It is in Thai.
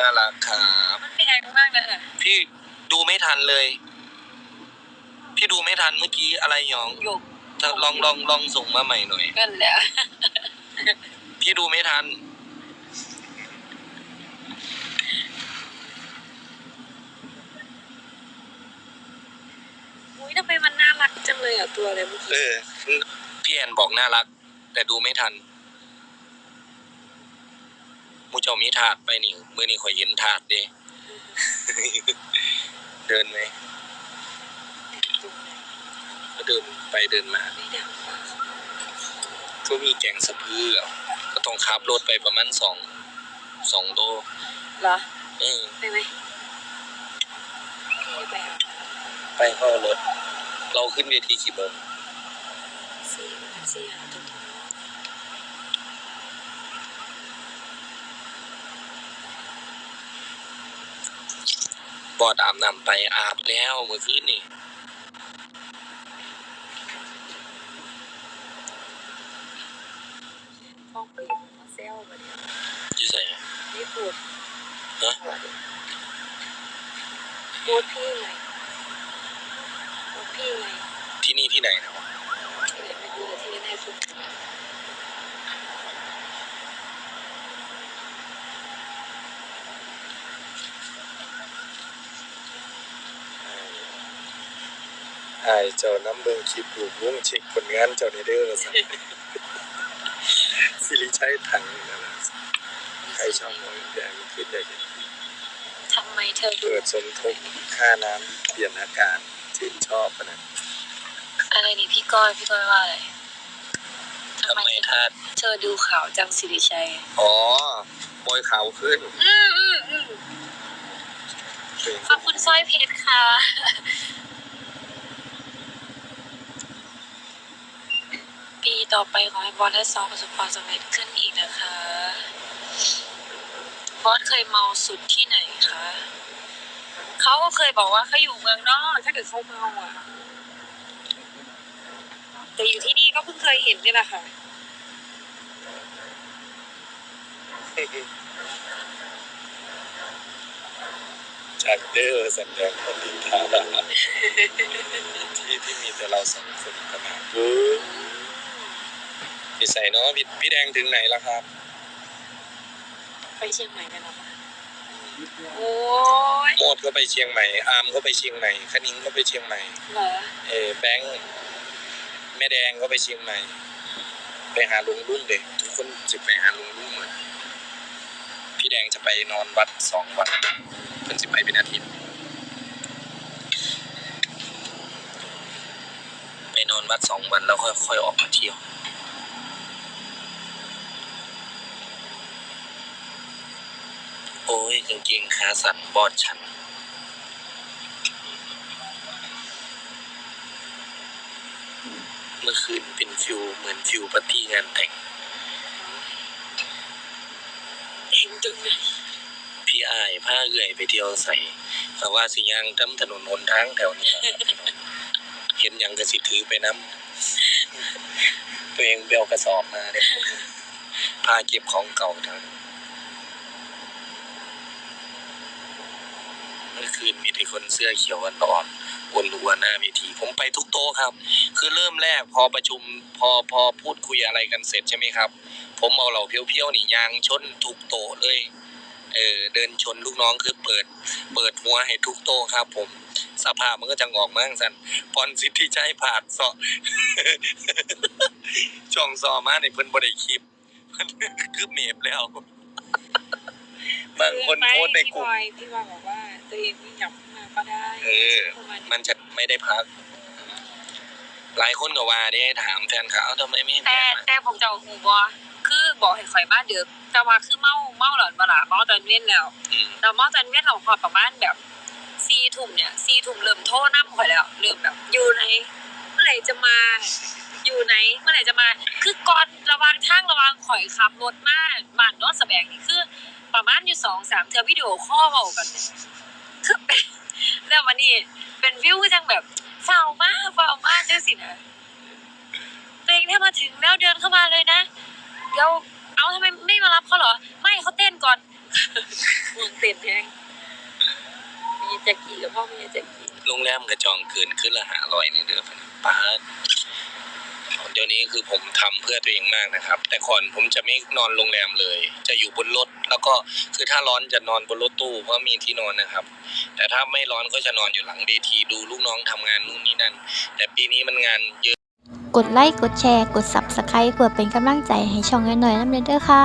น่ารักครับมันแพงมากนะอะพี่ดูไม่ทันเลย พี่ดูไม่ทันเมื่อกี้อะไรหยองหยกถ้าลองลองลองส่งมาใหม่หน่อยกันแหล้ว พี่ดูไม่ทัน อุ้ยทำไมมันน่ารักจังเลยอะตัวอะไรเมื่อเอกี้อพี่แอนบอกน่ารัก แต่ดูไม่ทัน มูเจ้ามีถาดไปนี่มือนี่ข่อยเห็นถาดเด้เดินไหมก็เดินไปเดินมาไม่ดังมากก็มีแกงสะพืออะก็ต้องขับรถไปประมาณสองสองโลเหรอเออไปไหมไม่ไปอะไปเข้ารถ เราขึ้นเวทีกี่โมงสี่สี่หาตัว บอดอาบน้ำไปอาบแล้วเมื่อคืนนี่ฟ้องปีมาเซลมาเนี่ยอยู่ใส่ไม่พูดฮะพูดพี่ไงพูดพี่ไงที่นี่ที่ไหนนะวะที่ไหนไม่รู้แต่ที่แน่ๆคื อไอ้เจ้าน้ำเบิงคลิปดูวงเช็คผลงานเจ้าในเด้อสัสิริชัยถังนั่นแหละใครชอบมองแดงขึ้นได้เห็นทำไมเธอดูเปิดสมทบค่าน้ำเปลี่ยนอาการชื่นชอบปะนะอะไรนี่พี่ก้อยพี่ก้อยว่าอะไรทำไมถ้าเธอดูข่าวจังสิริชัย อ๋อบอยขาวขึ้น อืมอืมอืมเป็นขอบคุณสร้อยเพชรค่ะ ปีต่อไปขอให้บอสและซอประสบความสำเร็จขึ้นอีกนะคะ บอสเคยเมาสุดที่ไหนคะ เขาก็เคยบอกว่าเขาอยู่เมืองนอกถ้าเกิดเขาเมาอะ แต่อยู่ที่นี่ก็เพิ่งเคยเห็นนี่แหละค่ะ จากเด้อสัญญาณคนดินทาดาที่ที่มีแต่เราสองคนขนาดปึ๊บ พี่ใส่เนาะพี่พี่แดงถึงไหนแล้วครับ ไปเชียงใหม่กันแล้วค่ะโอ้ยโมดก็ไปเชียงใหม่ อาร์มก็ไปเชียงใหม่คณิงก็ไปเชียงใหม่ เหรอเออแบงค์แม่แดงก็ไปเชียงใหม่ ไปหาลุงรุ่งเด็กทุกคนจะไปหาลุงรุ่งเหมือนพี่แดงจะไปนอนวัดสองวันเพิ่นสิไปเป็นอาทิตย์ ไปนอนวัดสองวันแล้วค่อยๆออกมาเที่ยว โอ้ยกางเกงขาสั่นบอดฉัน เมื่อคืนเป็นฟิวเหมือนฟิวปาร์ตี้งานแต่งเห็นจังเลยพี่อายผ้าเอื่อยไปเที่ยวใส่แต่ว่าสิยางตำถนนหนทางแถวนี้ล่ะครับพี่น้องเห็นหยังก็สิถือไปน้ำตัวเองเบลกระสอบมาเนี่ยพาเก็บของเก่าทั้งเมื่อ คืนมีแต่คนเสื้อเขียวอ่อนๆวนรัวหน้าเวที ผมไปทุกโต๊ะครับ คือเริ่มแรกพอประชุมพอพอพูดคุยอะไรกันเสร็จใช่ไหมครับ ผมเอาเหล่าเพี้ยวๆนี่ยางชนทุกโต๊ะเลยเออเดินชนลูกน้องคือเปิด เปิดหัวให้ทุกโต๊ะครับ ผมสภาพมันก็จะงอกมั่งสันพรสิทธิชัยผ่านซอช่องซอมาในเพิ่นบ่ได้คลิปเพิ่นคือเมฟแล้วบางคนโพสต์ในกลุ่มพี่บอยพี่บอยบอกว่า ตัวเองไม่หยับมาก็ได้เออ ประมาณมันจะไม่ได้พัก หลายคนก็ว่าได้ถามแฟนเขาทำไมไม่ให้แต่แม่มาแต่ผมจะเอาหูบอคือบอกให้ข่อยมาเดือกแต่ว่าคือเมาเมาหลอนบลาเมาตอนเว้นแล้ว อืมเราเมาตอนเว้นเราพอประมาณแบบสี่ทุ่มเนี่ยสี่ทุ่มเริ่มโทรน้ำข่อยแล้วเริ่มแบบอยู่ไหนเมื่อไหร่จะมา อยู่ไหนเมื่อไหร่จะมา คือก่อนระหวังทางระหวังข่อยขับรถมาบ้านโนนสแบงนี่คือ ประมาณอยู่สองสามเทือวิดีโอคอลเว้ากันเนี่ย คือเป็นแล้ววันนี้เป็นวิวจังแบบเฝ้ามากเฝ้ามากจังสินะตัวเองถ้ามาถึงแล้วเดินเข้ามาเลยนะเดี๋ยวเอาทำไมไม่มารับเขาเหรอ ไม่เขาเต้นก่อนห่วงเต็นแห้งมีแจ็กกี้กับพ่อมีแจ็กกี้โรงแรมกระจองเกินขึ้นละหาลอยในเดือนป้าดเดี๋ยวนี้คือผมทำเพื่อตัวเองมากนะครับ แต่ก่อนผมจะไม่นอนโรงแรมเลย จะอยู่บนรถแล้วก็คือถ้าร้อนจะนอนบนรถตู้เพราะมีที่นอนนะครับ แต่ถ้าไม่ร้อนก็จะนอนอยู่หลังเวทีดูลูกน้องทำงานนู่นนี่นั่น แต่ปีนี้มันงานเยอะ กดไลค์กดแชร์กด Subscribe เพื่อเป็นกำลังใจให้ช่องน้อยๆน้ำเด้อค่ะ